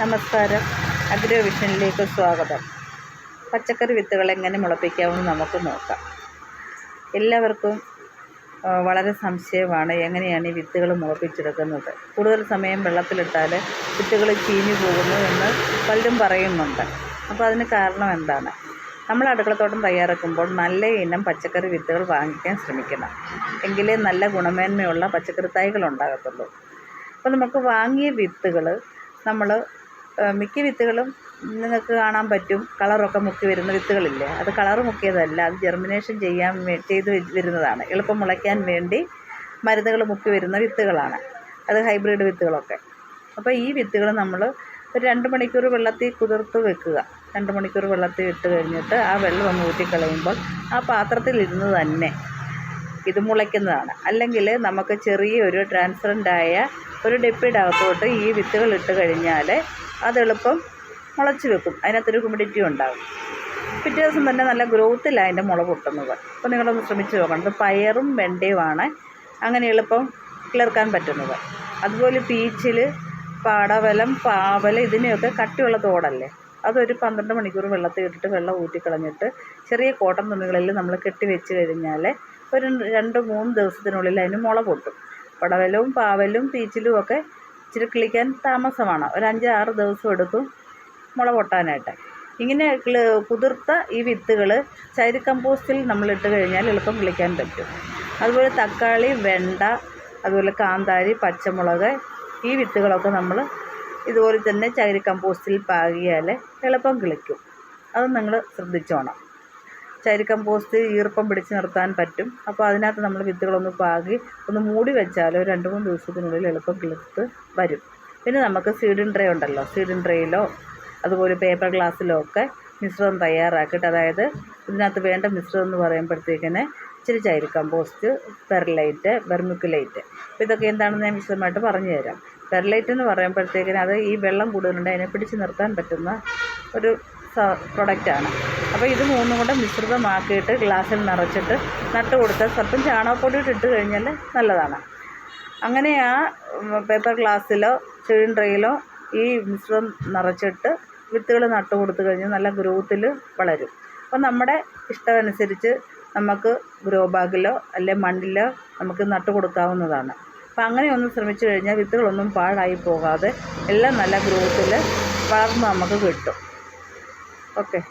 നമസ്കാരം. അഗ്രോ വിഷനിലേക്ക് സ്വാഗതം. പച്ചക്കറി വിത്തുകൾ എങ്ങനെ മുളപ്പിക്കാമെന്ന് നമുക്ക് നോക്കാം. എല്ലാവർക്കും വളരെ സംശയമാണ് എങ്ങനെയാണ് ഈ വിത്തുകൾ മുളപ്പിച്ചെടുക്കുന്നത്. കൂടുതൽ സമയം വെള്ളത്തിലിട്ടാൽ വിത്തുകൾ ചീഞ്ഞു പോകുന്നു എന്ന് പലരും പറയുന്നുണ്ട്. അപ്പോൾ അതിന് കാരണം എന്താണ്? നമ്മൾ അടുക്കളത്തോട്ടം തയ്യാറാക്കുമ്പോൾ നല്ല ഇനം പച്ചക്കറി വിത്തുകൾ വാങ്ങിക്കാൻ ശ്രമിക്കണം. എങ്കിലേ നല്ല ഗുണമേന്മയുള്ള പച്ചക്കറി തൈകൾ ഉണ്ടാകത്തുള്ളൂ. അപ്പോൾ നമുക്ക് വാങ്ങിയ വിത്തുകൾ നമ്മൾ മിക്ക വിത്തുകളും നിങ്ങൾക്ക് കാണാൻ പറ്റും കളറൊക്കെ മുക്കി വരുന്ന വിത്തുകളില്ലേ? അത് കളർ മുക്കിയതല്ല അത് ജെർമിനേഷൻ ചെയ്യാൻ ചെയ്ത് വരുന്നതാണ്. എളുപ്പം മുളയ്ക്കാൻ വേണ്ടി മരുന്നുകൾ മുക്കി വരുന്ന വിത്തുകളാണ്. അത് ഹൈബ്രിഡ് വിത്തുകളൊക്കെ. അപ്പോൾ ഈ വിത്തുകൾ നമ്മൾ ഒരു രണ്ട് മണിക്കൂർ വെള്ളത്തിൽ കുതിർത്ത് വെക്കുക. രണ്ട് മണിക്കൂർ വെള്ളത്തിൽ ഇട്ട് കഴിഞ്ഞിട്ട് ആ വെള്ളം ഒന്ന് ഊറ്റിക്കളയുമ്പോൾ ആ പാത്രത്തിൽ ഇരുന്ന് തന്നെ ഇത് മുളയ്ക്കുന്നതാണ്. അല്ലെങ്കിൽ നമുക്ക് ചെറിയൊരു ട്രാൻസ്പറന്റ് ആയ ഒരു ഡെപ്പിയുടെ അകത്തോട്ട് ഈ വിത്തുകൾ ഇട്ട് കഴിഞ്ഞാൽ അത് എളുപ്പം മുളച്ച് വെക്കും. അതിനകത്തൊരു ഹ്യൂമിഡിറ്റി ഉണ്ടാകും പിറ്റേ ദിവസം തന്നെ നല്ല ഗ്രോത്തിലാണ് അതിന്റെ മുള പൊട്ടുന്നത്. അപ്പോൾ നിങ്ങളൊന്ന് ശ്രമിച്ച് നോക്കണം. ഇത് പയറും വെണ്ടയുമാണ്. അങ്ങനെ എളുപ്പം കിളിർക്കാൻ പറ്റുന്നത്. അതുപോലെ പീച്ചിൽ പാടവലം പാവൽ ഇതിനെയൊക്കെ കട്ടിയുള്ള തോടല്ലേ? അതൊരു പന്ത്രണ്ട് മണിക്കൂർ വെള്ളത്തിൽ ഇട്ടിട്ട് വെള്ളം ഊറ്റിക്കളഞ്ഞിട്ട് ചെറിയ കോട്ടൻ തുണികളിൽ നമ്മൾ കെട്ടി വെച്ച് കഴിഞ്ഞാൽ ഒരു രണ്ട് മൂന്ന് ദിവസത്തിനുള്ളിൽ അതിന് മുള പൊട്ടും. പടവലവും പാവലും പീച്ചിലും ഒക്കെ ഇച്ചിരി കിളിക്കാൻ താമസമാണ്. ഒരു അഞ്ച് ആറ് ദിവസം എടുക്കും മുള പൊട്ടാനായിട്ട്. ഇങ്ങനെ കുതിർത്ത ഈ വിത്തുകൾ ചൈരി കമ്പോസ്റ്റിൽ നമ്മൾ ഇട്ട് കഴിഞ്ഞാൽ എളുപ്പം കിളിക്കാൻ പറ്റും. അതുപോലെ തക്കാളി വെണ്ട അതുപോലെ കാന്താരി പച്ചമുളക് ഈ വിത്തുകളൊക്കെ നമ്മൾ ഇതുപോലെ തന്നെ ചകിരി കമ്പോസ്റ്റിൽ പാകിയാൽ എളുപ്പം കിളിക്കും. അത് നിങ്ങൾ ശ്രദ്ധിച്ചോണം. ചകിരി കമ്പോസ്റ്റ് ഈർപ്പം പിടിച്ച് നിർത്താൻ പറ്റും. അപ്പോൾ അതിനകത്ത് നമ്മൾ വിത്തുകളൊന്ന് പാകി ഒന്ന് മൂടി വെച്ചാൽ ഒരു രണ്ട് മൂന്ന് ദിവസത്തിനുള്ളിൽ എളുപ്പം കിളുത്ത് വരും. പിന്നെ നമുക്ക് സീഡിൻ ട്രേ ഉണ്ടല്ലോ. സീഡിൻ ട്രേയിലോ അതുപോലെ പേപ്പർ ഗ്ലാസ്സിലോ ഒക്കെ മിശ്രിതം തയ്യാറാക്കിയിട്ട് അതായത് ഇതിനകത്ത് വേണ്ട മിശ്രിതം എന്ന് പറയുമ്പോഴത്തേക്കിന് ഇച്ചിരി ചൈരി കമ്പോസ്റ്റ് പെർലൈറ്റ് ബെർമിക്കുലൈറ്റ് അപ്പോൾ ഇതൊക്കെ എന്താണെന്ന് ഞാൻ വിശദമായിട്ട് പറഞ്ഞു തരാം. പെർലൈറ്റ് എന്ന് പറയുമ്പോഴത്തേക്കിന് അത് ഈ വെള്ളം കൂടുതലുണ്ട് അതിനെ പിടിച്ച് നിർത്താൻ പറ്റുന്ന ഒരു പ്രൊഡക്റ്റാണ്. അപ്പോൾ ഇത് മൂന്നും കൂടെ മിശ്രിതമാക്കിയിട്ട് ഗ്ലാസ്സിൽ നിറച്ചിട്ട് നട്ട് കൊടുത്താൽ സ്വല്പം ചാണകപ്പൊടി ഇട്ട് കഴിഞ്ഞാൽ നല്ലതാണ്. അങ്ങനെ ആ പേപ്പർ ഗ്ലാസ്സിലോ സിലിണ്ടറിലോ ഈ മിശ്രിതം നിറച്ചിട്ട് വിത്തുകൾ നട്ട് കൊടുത്തു കഴിഞ്ഞാൽ നല്ല ഗ്രോത്തിൽ വളരും. അപ്പോൾ നമ്മുടെ ഇഷ്ടമനുസരിച്ച് നമുക്ക് ഗ്രോ ബാഗിലോ അല്ലെ മണ്ണിലോ നമുക്ക് നട്ട് കൊടുക്കാവുന്നതാണ്. അപ്പം അങ്ങനെ ഒന്ന് ശ്രമിച്ചു കഴിഞ്ഞാൽ വിത്തുകളൊന്നും പാഴായി പോകാതെ എല്ലാം നല്ല ഗ്രോത്തിൽ വളർന്ന് നമുക്ക് കിട്ടും. okay.